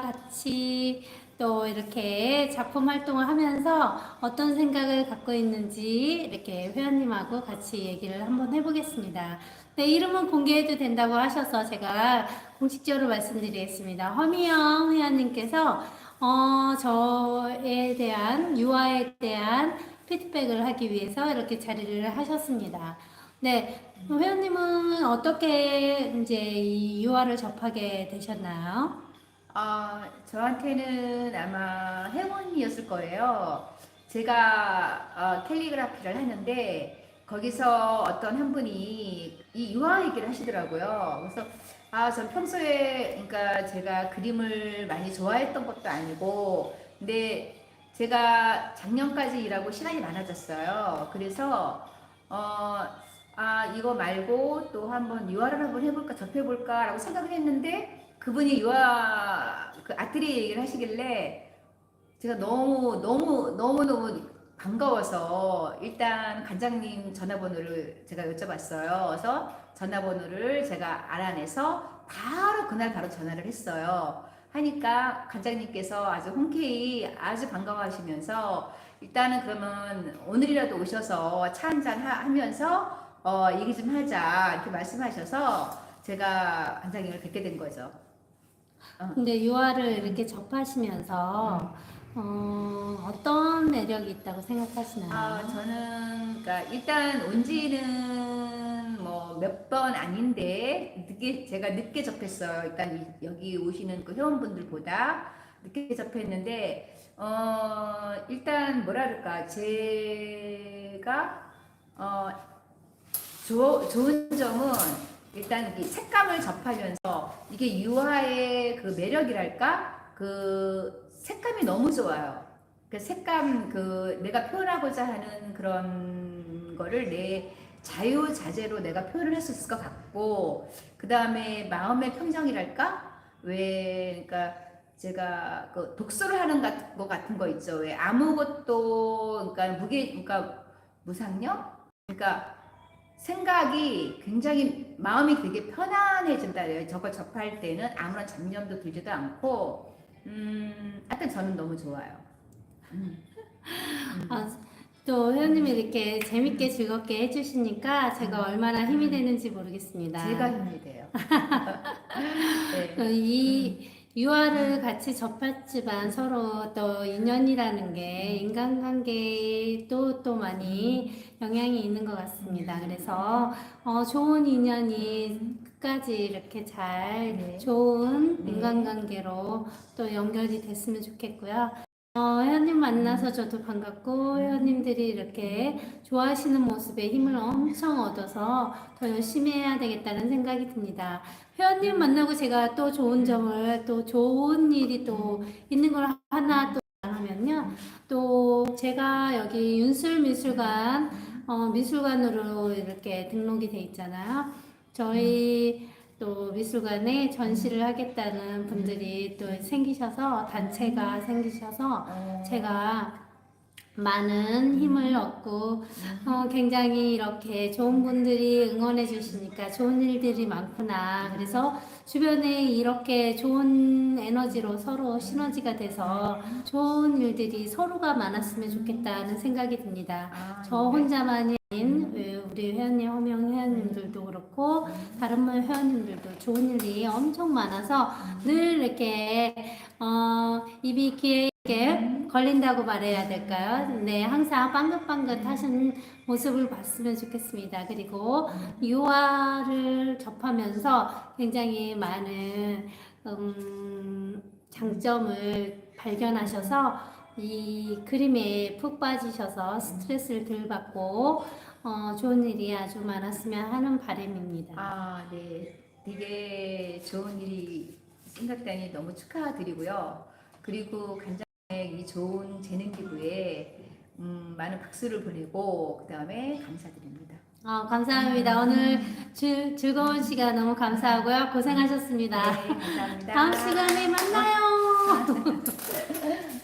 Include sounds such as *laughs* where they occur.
같이 또 이렇게 작품 활동을 하면서 어떤 생각을 갖고 있는지 이렇게 회원님하고 같이 얘기를 한번 해보겠습니다. 네, 이름은 공개해도 된다고 하셔서 제가 공식적으로 말씀드리겠습니다. 허미영 회원님께서 어, 저에 대한 유아에 대한 피드백을 하기 위해서 이렇게 자리를 하셨습니다. 네, 회원님은 어떻게 이제 이 유아를 접하게 되셨나요? 아, 저한테는 아마 행운이었을 거예요. 제가 어, 캘리그라피를 하는데 거기서 어떤 한 분이 이 유화 얘기를 하시더라고요. 그래서 아, 전 평소에 그러니까 제가 그림을 많이 좋아했던 것도 아니고 근데 제가 작년까지 일하고 시간이 많아졌어요. 그래서 어, 아, 이거 말고 또 한번 유화를 한번 해볼까, 접해볼까라고 생각을 했는데 그분이 유아 그 아트리 얘기를 하시길래 제가 너무 너무 너무 너무 반가워서 일단 관장님 전화번호를 제가 여쭤봤어요. 그래서 전화번호를 제가 알아내서 바로 그날 바로 전화를 했어요. 하니까 관장님께서 아주 흔쾌히 아주 반가워하시면서 일단은 그러면 오늘이라도 오셔서 차 한잔 하면서 어, 얘기 좀 하자 이렇게 말씀하셔서 제가 관장님을 뵙게 된 거죠. 근데 유아를 이렇게 접하시면서 어, 어떤 매력이 있다고 생각하시나요? 아, 저는 그러니까 일단 온지는 뭐 몇 번 아닌데 늦게 제가 늦게 접했어요. 일단 이- 여기 오시는 그 회원분들보다 늦게 접했는데 어 일단 뭐라 그럴까 제가 어 조, 좋은 점은 일단 이 색감을 접하면서 이게 유화의 그 매력이랄까? 그 색감이 너무 좋아요. 그 색감 그 내가 표현하고자 하는 그런 거를 내 자유자재로 내가 표현을 할 수 있을 것 같고 그 다음에 마음의 평정이랄까? 왜 그러니까 제가 그 독서를 하는 것- 거 같은 거 있죠. 왜 아무것도 그러니까 무게 그러니까 무상력? 그러니까 생각이 굉장히 마음이 되게 편안해진다 그래요 저걸 접할 때는 아무런 잡념도 들지도 않고 음 하여튼 저는 너무 좋아요 음. 아, 또 회원님이 이렇게 재밌게 즐겁게 해주시니까 제가 얼마나 힘이 되는지 모르겠습니다. 제가 힘이 돼요 *laughs* 네. 어, 이 유아를 같이 접했지만 서로 또 인연이라는 게 인간관계에 또, 또 많이 영향이 있는 것 같습니다. 그래서 어, 좋은 인연이 끝까지 이렇게 잘 네. 좋은 네. 인간관계로 또 연결이 됐으면 좋겠고요. 어, 회원님 만나서 저도 반갑고 회원님들이 이렇게 좋아하시는 모습에 힘을 엄청 얻어서 더 열심히 해야 되겠다는 생각이 듭니다. 회원님 만나고 제가 또 좋은 점을 또 좋은 일이 또 있는 걸 하나 또 하면요. 또 제가 여기 윤술미술관 어, 미술관으로 이렇게 등록이 돼 있잖아요. 저희 또 미술관에 전시를 하겠다는 분들이 또 생기셔서 단체가 생기셔서 어, 제가 많은 힘을 얻고 어, 굉장히 이렇게 좋은 분들이 응원해 주시니까 좋은 일들이 많구나. 그래서 주변에 이렇게 좋은 에너지로 서로 시너지가 돼서 좋은 일들이 서로가 많았으면 좋겠다는 생각이 듭니다. 아, 저 혼자만이 아닌 우리 회원님, 허명 회원님들도 그렇고 다른 분 회원님들도 좋은 일이 엄청 많아서 늘 이렇게 어, 입이 귀에 이렇게 걸린다고 말해야 될까요? 네, 항상 빵긋빵긋 하신 모습을 봤으면 좋겠습니다. 그리고 유아를 접하면서 굉장히 많은 음, 장점을 발견하셔서 이 그림에 푹 빠지셔서 스트레스를 덜 받고 어, 좋은 일이 아주 많았으면 하는 바람입니다. 아, 네. 되게 좋은 일이 생겼다니 너무 축하드리고요. 그리고 간장 의이 좋은 재능 기부에 음, 많은 박수를 보내고 그 다음에 감사드립니다. 어, 감사합니다. 오늘 즐, 즐거운 시간 너무 감사하고요. 고생하셨습니다. 네, 감사합니다. 다음 시간에 만나요. *laughs*